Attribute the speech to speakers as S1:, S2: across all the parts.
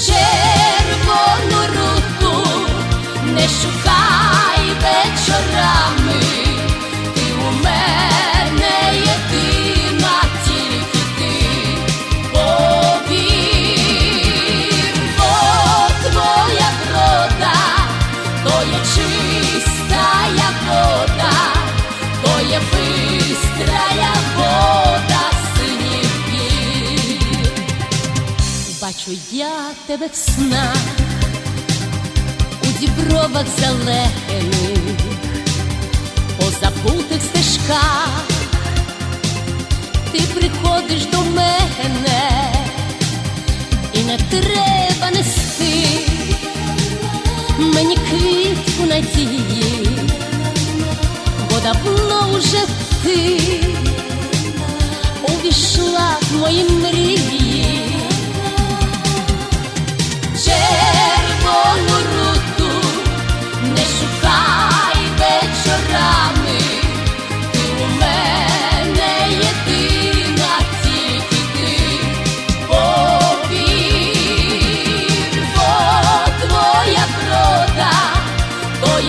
S1: Share. Бачу я тебе в снах у дібровах зелених, по забутих стежках, ти приходиш до мене, і не треба нести мені квітку надії, бо давно вже ти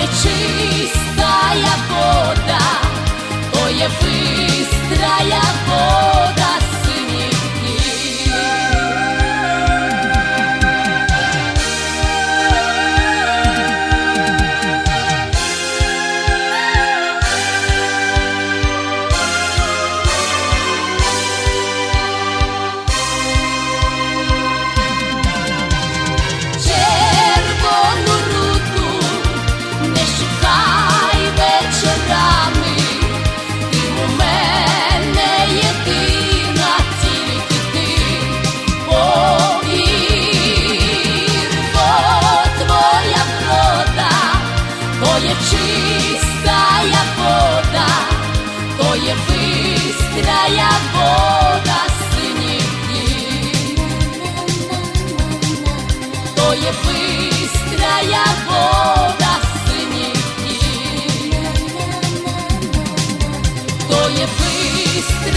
S1: чистая вода, ой, я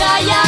S1: yeah.